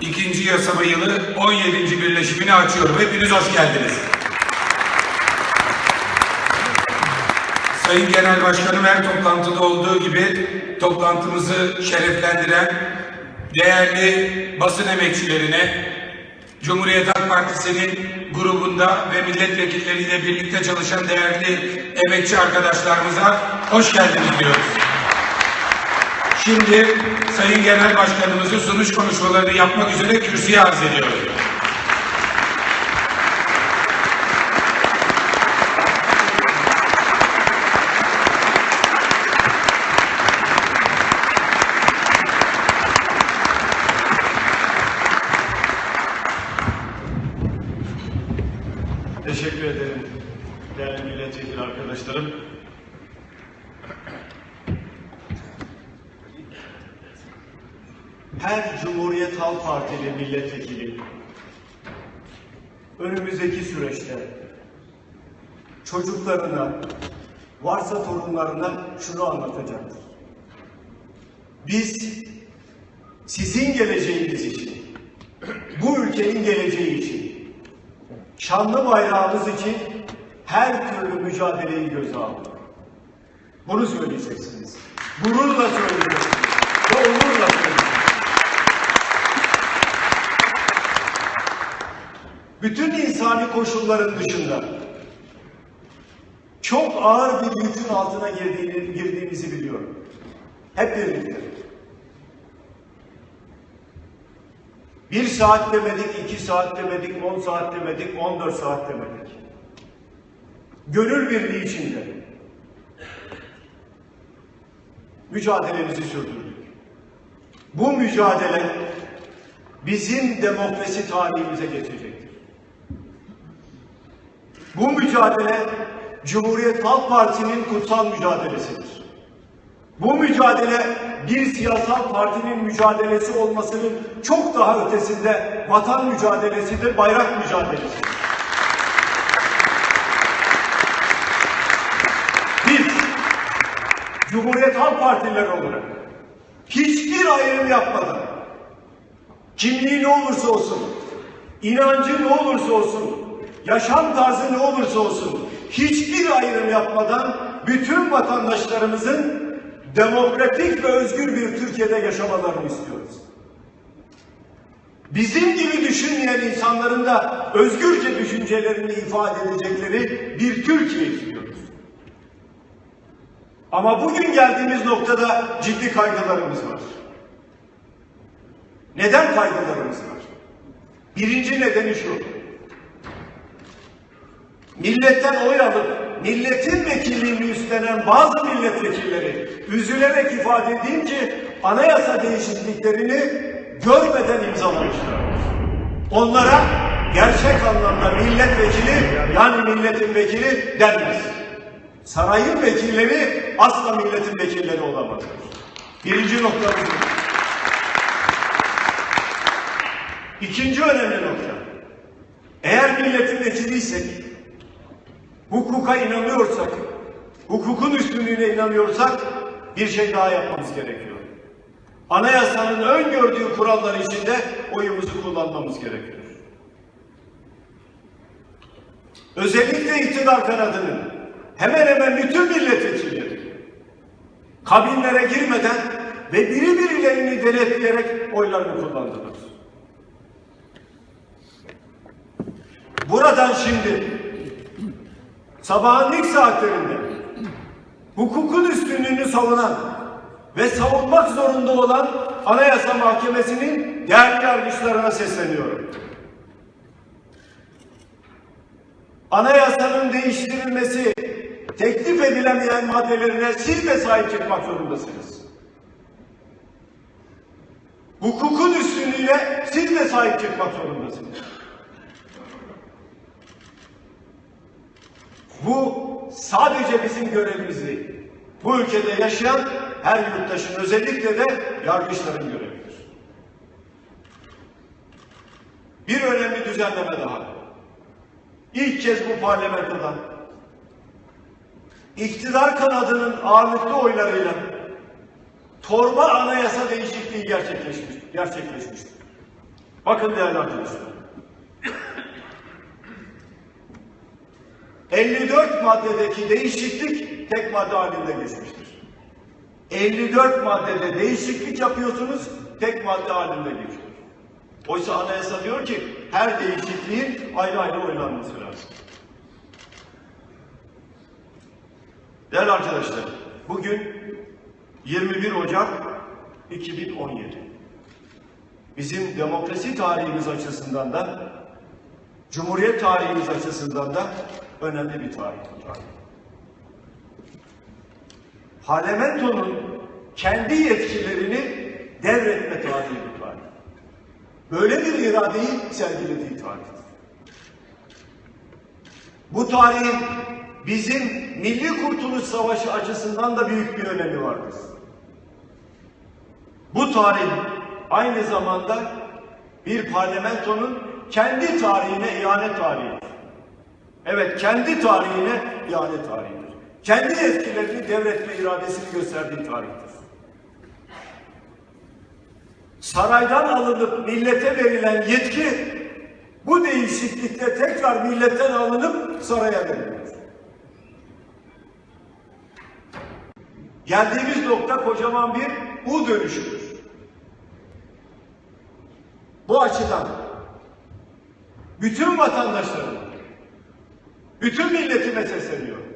ikinci yasama yılı 17. birleşimini açıyorum. Hepiniz hoş geldiniz. Sayın Genel Başkanım her toplantıda olduğu gibi toplantımızı şereflendiren değerli basın emekçilerine, Cumhuriyet Halk Partisi'nin grubunda ve milletvekilleriyle birlikte çalışan değerli emekçi arkadaşlarımıza hoş geldiniz diyoruz. Şimdi Sayın Genel Başkanımızı sunuş konuşmalarını yapmak üzere kürsüye arz ediyorum. Teşekkür ederim değerli milletvekili arkadaşlarım. Her Cumhuriyet Halk Partili milletvekili önümüzdeki süreçte çocuklarına, varsa torunlarına şunu anlatacaktır. Biz sizin geleceğiniz için, bu ülkenin geleceği için, şanlı bayrağımız için her türlü mücadeleyi göze aldık. Bunu söyleyeceksiniz. Gururla söyleyeceksiniz. Ve onurla söyleyeceksiniz. Bütün insani koşulların dışında çok ağır bir yükün altına girdiğini, girdiğimizi biliyorum. Hep birlikte. Bir saat demedik, iki saat demedik, on saat demedik, on dört saat demedik. Gönül birliği içinde mücadelemizi sürdürdük. Bu mücadele bizim demokrasi tarihimize geçecektir. Bu mücadele Cumhuriyet Halk Partisi'nin kutsal mücadelesidir. Bu mücadele bir siyasal partinin mücadelesi olmasının çok daha ötesinde vatan mücadelesidir, bayrak mücadelesidir. Biz Cumhuriyet Halk Partileri olarak hiçbir ayrım yapmadan kimliği ne olursa olsun, inancı ne olursa olsun, yaşam tarzı ne olursa olsun hiçbir ayrım yapmadan bütün vatandaşlarımızın demokratik ve özgür bir Türkiye'de yaşamalarını istiyoruz. Bizim gibi düşünmeyen insanların da özgürce düşüncelerini ifade edecekleri bir Türkiye istiyoruz. Ama bugün geldiğimiz noktada ciddi kaygılarımız var. Neden kaygılarımız var? Birinci nedeni şu. Milletten oy alıp milletin vekilliğini üstlenen bazı milletvekilleri üzülerek ifade edeyim ki anayasa değişikliklerini görmeden imzalamışlar. Onlara gerçek anlamda milletvekili yani milletin vekili denmez. Sarayın vekilleri asla milletin vekilleri olamazlar. Birinci noktamız. İkinci önemli nokta. Eğer milletin vekiliysek, hukuka inanıyorsak, hukukun üstünlüğüne inanıyorsak bir şey daha yapmamız gerekiyor. Anayasanın öngördüğü kurallar içinde oyumuzu kullanmamız gerekiyor. Özellikle iktidar kanadının hemen hemen bütün milletvekilleri kabinlere girmeden ve biri birilerini denetleyerek oylarını kullandılar. Buradan şimdi sabahın ilk saatlerinde hukukun üstünlüğünü savunan ve savunmak zorunda olan Anayasa Mahkemesi'nin değerli yargıçlarına sesleniyorum. Anayasanın değiştirilmesi teklif edilemeyen maddelerine siz de sahip çıkmak zorundasınız. Hukukun üstünlüğüne siz de sahip çıkmak zorundasınız. Bu sadece bizim görevimiz değil. Bu ülkede yaşayan her yurttaşın özellikle de yargıçların görevidir. Bir önemli düzenleme daha. İlk kez bu parlamentoda iktidar kanadının ağırlıklı oylarıyla torba anayasa değişikliği gerçekleşmiş, gerçekleşmiştir. Bakın değerli arkadaşlar. 54 maddedeki değişiklik tek madde halinde geçmiştir. 54 maddede değişiklik yapıyorsunuz, tek madde halinde geçiyor. Oysa anayasa diyor ki her değişikliğin ayrı ayrı oylanması lazım. Değerli arkadaşlar, bugün 21 Ocak 2017. Bizim demokrasi tarihimiz açısından da, Cumhuriyet tarihimiz açısından da önemli bir tarih. tarih. Parlamentonun kendi yetkilerini devretme tarihi bu tarih. Böyle bir iradeyi sergilediği tarihtir. Bu tarihin bizim Milli Kurtuluş Savaşı açısından da büyük bir önemi vardır. Bu tarih aynı zamanda bir parlamentonun kendi tarihine ihanet tarihidir. Evet, kendi tarihine ihanet tarihidir. Kendi etkilerini devretme iradesini gösterdiği tarihtir. Saraydan alınıp millete verilen yetki bu değişiklikle tekrar milletten alınıp saraya veriliyor. Geldiğimiz nokta kocaman bir U dönüşüdür. Bu açıdan bütün vatandaşlarım, bütün milletime sesleniyorum.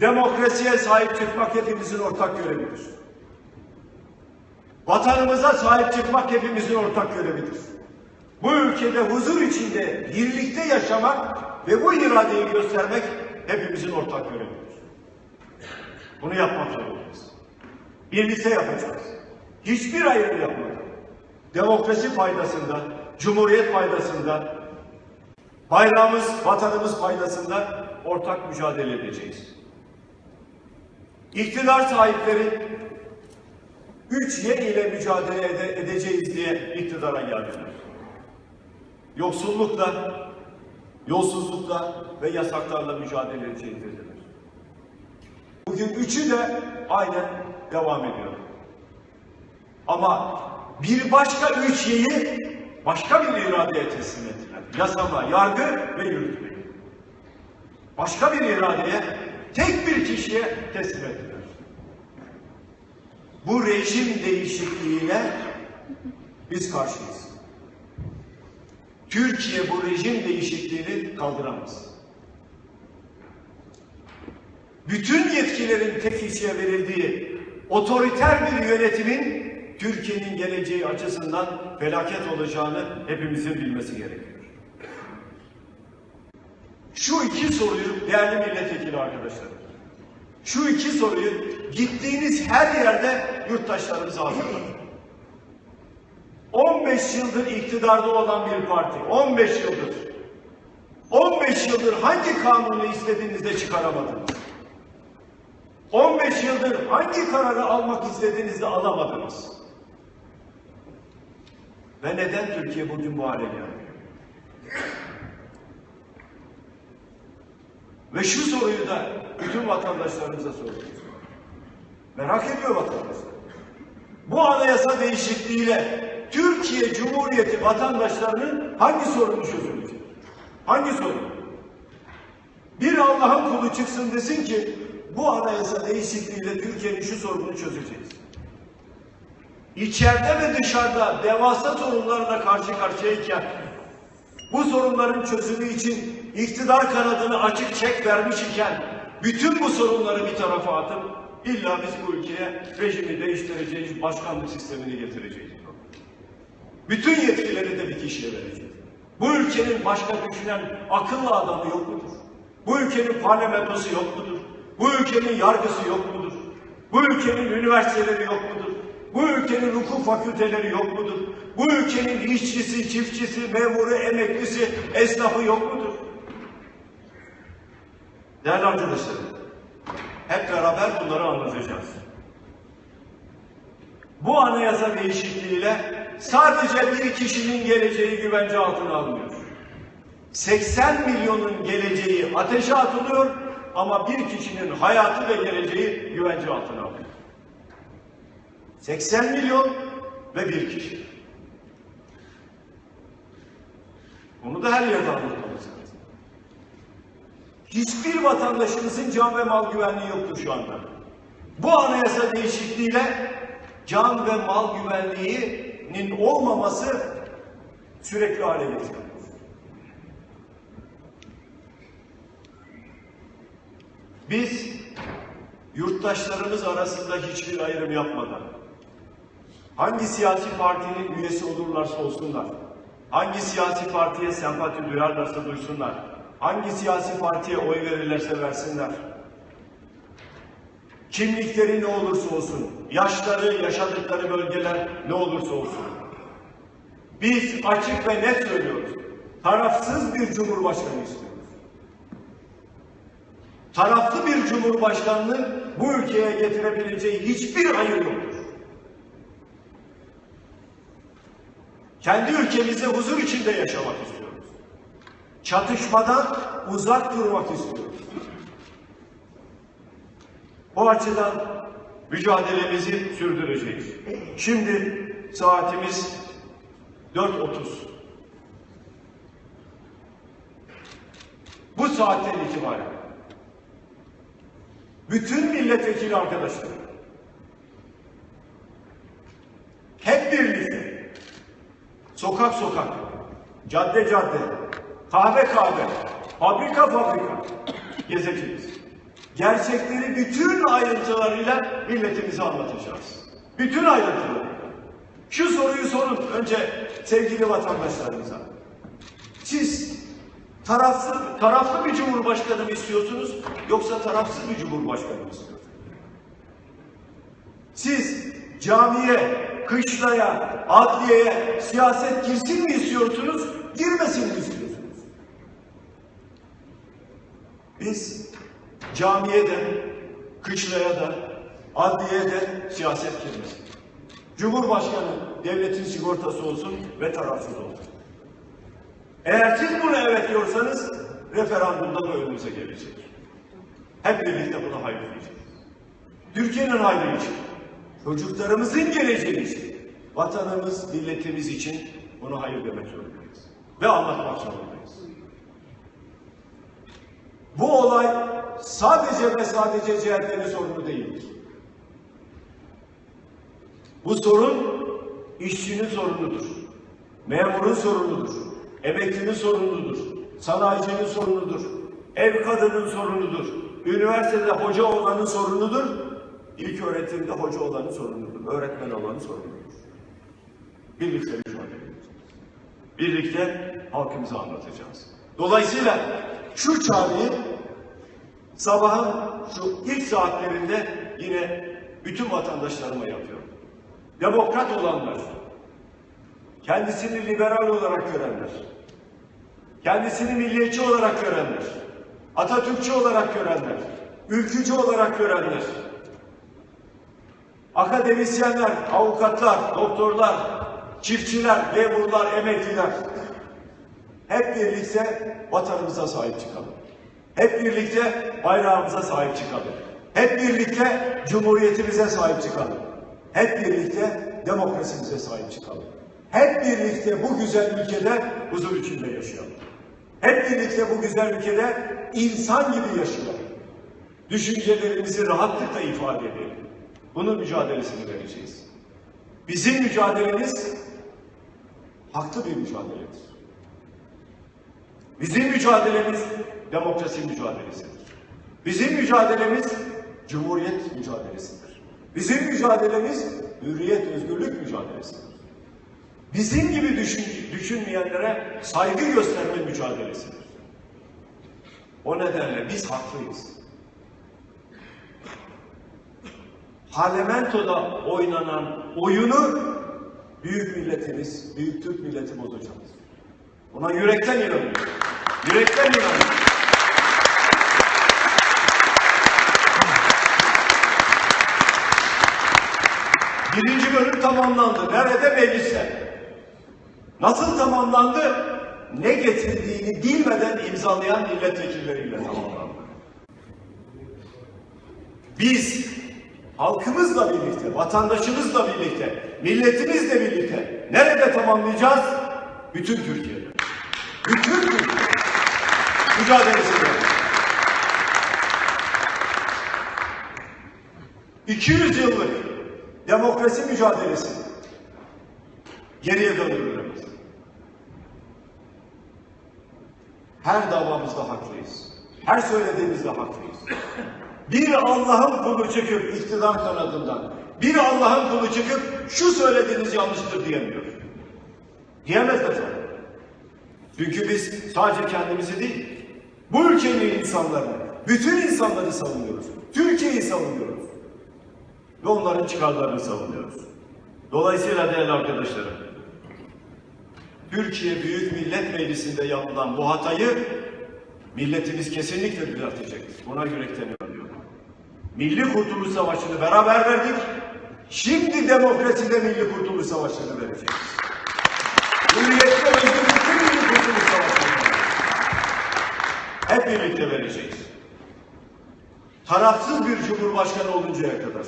Demokrasiye sahip çıkmak hepimizin ortak görevidir. Vatanımıza sahip çıkmak hepimizin ortak görevidir. Bu ülkede huzur içinde birlikte yaşamak ve bu iradeyi göstermek hepimizin ortak görevidir. Bunu yapmak zorundayız. Birlikte yapacağız. Hiçbir ayrım yapmadan. Demokrasi faydasında, cumhuriyet faydasında, bayrağımız, vatanımız faydasında ortak mücadele edeceğiz. İktidar sahipleri 3Y ile mücadele ede- edeceğiz diye iktidara geldiler. Yoksullukla, yolsuzlukla ve yasaklarla mücadele edeceğiz dediler. Bugün üçü de aynen devam ediyor. Ama bir başka üç Y'yi başka bir iradeye teslim ettiler. Yasama, yargı ve yürütme. Başka bir iradeye, tek bir kişiye teslim ettiler. Bu rejim değişikliğine biz karşıyız. Türkiye bu rejim değişikliğini kaldıramaz. Bütün yetkilerin tek kişiye verildiği otoriter bir yönetimin Türkiye'nin geleceği açısından felaket olacağını hepimizin bilmesi gerekiyor. Şu iki soruyu değerli milletvekili arkadaşlar, şu iki soruyu gittiğiniz her yerde yurttaşlarımıza hazırlayın. 15 yıldır iktidarda olan bir parti, 15 yıldır, 15 yıldır hangi kanunu istediğinizde çıkaramadınız? 15 yıldır hangi kararı almak istediğinizde alamadınız? Ve neden Türkiye bugün bu hale geldi? Ve şu soruyu da bütün vatandaşlarımıza soruyoruz. Merak ediyor vatandaşlar. Bu anayasa değişikliğiyle Türkiye Cumhuriyeti vatandaşlarının hangi sorunu çözülecek? Hangi sorun? Bir Allah'ın kulu çıksın desin ki bu anayasa değişikliğiyle Türkiye'nin şu sorununu çözeceğiz. İçeride ve dışarıda devasa sorunlarla karşı karşıyayken bu sorunların çözümü için iktidar kanadını açık çek vermiş iken bütün bu sorunları bir tarafa atıp illa biz bu ülkeye rejimi değiştireceğiz, başkanlık sistemini getireceğiz. Bütün yetkileri de bir kişiye vereceğiz. Bu ülkenin başka düşünen akıllı adamı yok mudur? Bu ülkenin parlamentosu yok mudur? Bu ülkenin yargısı yok mudur? Bu ülkenin üniversiteleri yok mudur? Bu ülkenin hukuk fakülteleri yok mudur? Bu ülkenin işçisi, çiftçisi, memuru, emeklisi, esnafı yok mudur? Değerli arkadaşlar, hep beraber bunları anlatacağız. Bu anayasa değişikliğiyle sadece bir kişinin geleceği güvence altına alınıyor. 80 milyonun geleceği ateşe atılıyor ama bir kişinin hayatı ve geleceği güvence altına alınıyor. 80 milyon ve bir kişi. Onu da her yerde anlatmamız lazım. Hiçbir vatandaşımızın can ve mal güvenliği yoktur şu anda. Bu anayasa değişikliğiyle can ve mal güvenliğinin olmaması sürekli hale getiriyor. Biz yurttaşlarımız arasında hiçbir ayrım yapmadan hangi siyasi partinin üyesi olurlarsa olsunlar, hangi siyasi partiye sempati duyarlarsa duysunlar, hangi siyasi partiye oy verirlerse versinler, kimlikleri ne olursa olsun, yaşları, yaşadıkları bölgeler ne olursa olsun. Biz açık ve net söylüyoruz. Tarafsız bir cumhurbaşkanı istiyoruz. Taraflı bir cumhurbaşkanının bu ülkeye getirebileceği hiçbir hayır yoktur. Kendi ülkemizde huzur içinde yaşamak istiyoruz. Çatışmadan uzak durmak istiyoruz. O açıdan mücadelemizi sürdüreceğiz. Şimdi saatimiz 4.30. Bu saatten itibaren bütün milletvekili arkadaşlar hep birlikte sokak sokak, cadde cadde, kahve kahve, fabrika fabrika gezeceğiz. Gerçekleri bütün ayrıntılarıyla milletimize anlatacağız. Bütün ayrıntılarıyla. Şu soruyu sorun önce sevgili vatandaşlarımıza. Siz tarafsız, taraflı bir cumhurbaşkanı mı istiyorsunuz yoksa tarafsız bir cumhurbaşkanı mı istiyorsunuz? Siz camiye, kışlaya, adliyeye siyaset girsin mi istiyorsunuz, girmesin mi istiyorsunuz? Biz camiye de, kışlaya da, adliyeye de siyaset girmesin. Cumhurbaşkanı devletin sigortası olsun ve tarafsız olsun. Eğer siz bunu evet diyorsanız referandumda da önümüze gelecek. Hep birlikte buna hayır diyeceğiz. Türkiye'nin hayrı için, çocuklarımızın geleceği için, vatanımız, milletimiz için buna hayır demek zorundayız. Ve anlatmak zorundayız. Bu olay sadece ve sadece CHP'nin sorunu değildir. Bu sorun işçinin sorunudur. Memurun sorunudur. Emeklinin sorunudur. Sanayicinin sorunudur. Ev kadının sorunudur. Üniversitede hoca olanın sorunudur. İlk öğretimde hoca olanın sorunudur. Öğretmen olanın sorunudur. Birlikte mücadele edeceğiz. Birlikte halkımıza anlatacağız. Dolayısıyla şu çağrıyı sabahın şu ilk saatlerinde yine bütün vatandaşlarıma yapıyorum. Demokrat olanlar, kendisini liberal olarak görenler, kendisini milliyetçi olarak görenler, Atatürkçü olarak görenler, ülkücü olarak görenler, akademisyenler, avukatlar, doktorlar, çiftçiler, memurlar, emekliler hep birlikte vatanımıza sahip çıkalım. Hep birlikte bayrağımıza sahip çıkalım. Hep birlikte cumhuriyetimize sahip çıkalım. Hep birlikte demokrasimize sahip çıkalım. Hep birlikte bu güzel ülkede huzur içinde yaşayalım. Hep birlikte bu güzel ülkede insan gibi yaşayalım. Düşüncelerimizi rahatlıkla ifade edelim. Bunun mücadelesini vereceğiz. Bizim mücadelemiz haklı bir mücadeledir. Bizim mücadelemiz demokrasi mücadelesidir. Bizim mücadelemiz cumhuriyet mücadelesidir. Bizim mücadelemiz hürriyet, özgürlük mücadelesidir. Bizim gibi düşün, düşünmeyenlere saygı gösterme mücadelesidir. O nedenle biz haklıyız. Parlamentoda oynanan oyunu büyük milletimiz, büyük Türk milleti bozacağız. Buna yürekten inanıyorum. Yürekten inanıyorum. Birinci bölüm tamamlandı. Nerede? Mecliste. Nasıl tamamlandı? Ne getirdiğini bilmeden imzalayan milletvekilleriyle tamamlandı. Biz halkımızla birlikte, vatandaşımızla birlikte, milletimizle birlikte nerede tamamlayacağız? Bütün Türkiye'de. Bütün Türkiye mücadelesi verdi. 200 yıllık demokrasi mücadelesi geriye döndürülemez. Her davamızda haklıyız. Her söylediğimizde haklıyız. Bir Allah'ın kulu çıkıp iktidar kanadından, bir Allah'ın kulu çıkıp şu söylediğiniz yanlıştır diyemiyor. Diyemez de. Çünkü biz sadece kendimizi değil, bu ülkenin insanlarını, bütün insanları savunuyoruz. Türkiye'yi savunuyoruz. Ve onların çıkarlarını savunuyoruz. Dolayısıyla değerli arkadaşlarım, Türkiye Büyük Millet Meclisi'nde yapılan bu hatayı milletimiz kesinlikle düzeltecek. Buna yürekten inanıyorum. Milli Kurtuluş Savaşı'nı beraber verdik. Şimdi demokraside Milli Kurtuluş Savaşı'nı vereceğiz. Bu milletle özgürlükte Milli Kurtuluş Savaşı'nı. Hep birlikte vereceğiz. Tarafsız bir cumhurbaşkanı oluncaya kadar.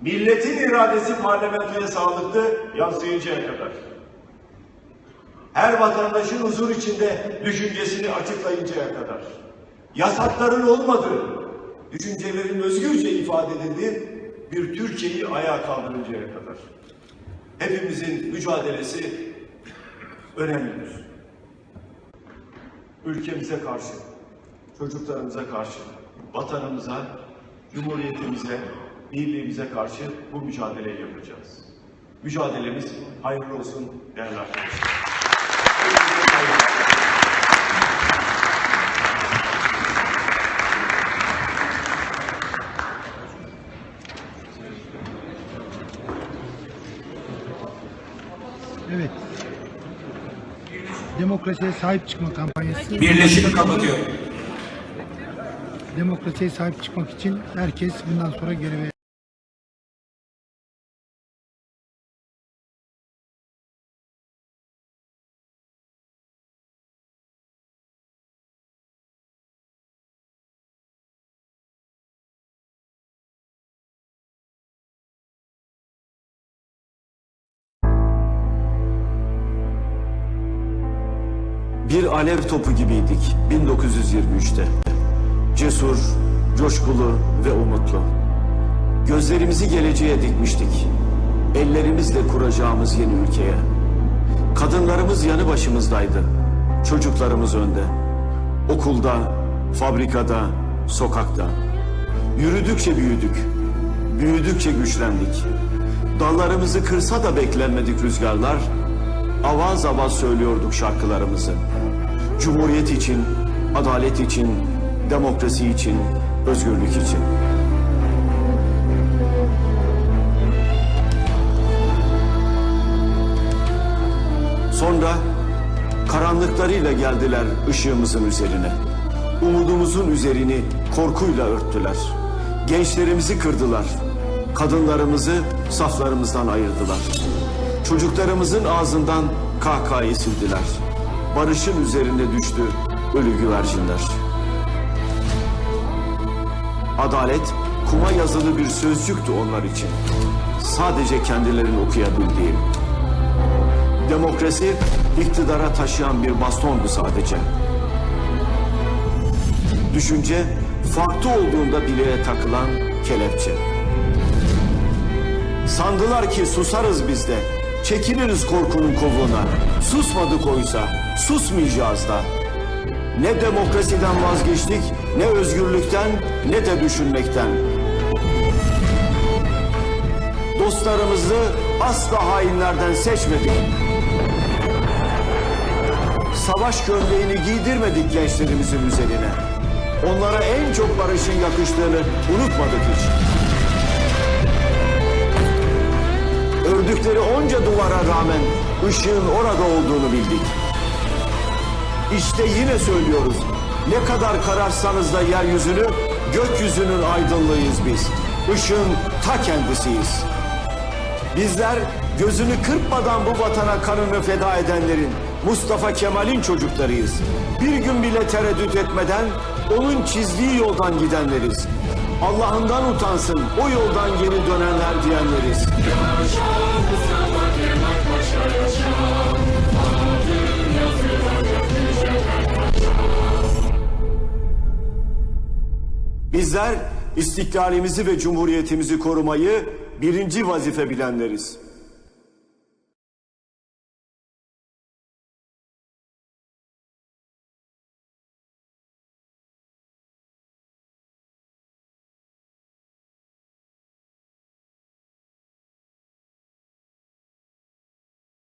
Milletin iradesi parlamentoya sağlıklı yansıyıncaya kadar her vatandaşın huzur içinde düşüncesini açıklayıncaya kadar, yasakların olmadığı, düşüncelerin özgürce ifade edildiği bir Türkiye'yi ayağa kaldırıncaya kadar. Hepimizin mücadelesi önemlidir. Ülkemize karşı, çocuklarımıza karşı, vatanımıza, cumhuriyetimize, birliğimize karşı bu mücadeleyi yapacağız. Mücadelemiz hayırlı olsun değerli arkadaşlar. Demokrasiye sahip çıkma kampanyası. Birleşimi kapatıyor. Demokrasiye sahip çıkmak için herkes bundan sonra göreve Bir alev topu gibiydik 1923'te. Cesur, coşkulu ve umutlu. Gözlerimizi geleceğe dikmiştik. Ellerimizle kuracağımız yeni ülkeye. Kadınlarımız yanı başımızdaydı. Çocuklarımız önde. Okulda, fabrikada, sokakta. Yürüdükçe büyüdük. Büyüdükçe güçlendik. Dallarımızı kırsa da beklenmedik rüzgarlar. Avaz avaz söylüyorduk şarkılarımızı. Cumhuriyet için, adalet için, demokrasi için, özgürlük için. Sonra karanlıklarıyla geldiler ışığımızın üzerine. Umudumuzun üzerini korkuyla örttüler. Gençlerimizi kırdılar. Kadınlarımızı saflarımızdan ayırdılar. Çocuklarımızın ağzından kahkahayı sildiler. Barışın üzerine düştü ölü güvercinler. Adalet kuma yazılı bir sözcüktü onlar için. Sadece kendilerinin okuyabildiği. Demokrasi iktidara taşıyan bir bastondu sadece. Düşünce farklı olduğunda bileğe takılan kelepçe. Sandılar ki susarız biz de. Çekiliriz korkunun kovuğuna. Susmadık oysa. Susmayacağız da. Ne demokrasiden vazgeçtik, ne özgürlükten, ne de düşünmekten. Dostlarımızı asla hainlerden seçmedik. Savaş gömleğini giydirmedik gençlerimizin üzerine. Onlara en çok barışın yakıştığını unutmadık hiç. Ördükleri onca duvara rağmen ışığın orada olduğunu bildik. İşte yine söylüyoruz. Ne kadar kararsanız da yeryüzünü, gökyüzünün aydınlığıyız biz. Işığın ta kendisiyiz. Bizler gözünü kırpmadan bu vatana kanını feda edenlerin, Mustafa Kemal'in çocuklarıyız. Bir gün bile tereddüt etmeden onun çizdiği yoldan gidenleriz. Allah'ından utansın o yoldan geri dönenler diyenleriz. Bizler istiklalimizi ve cumhuriyetimizi korumayı birinci vazife bilenleriz.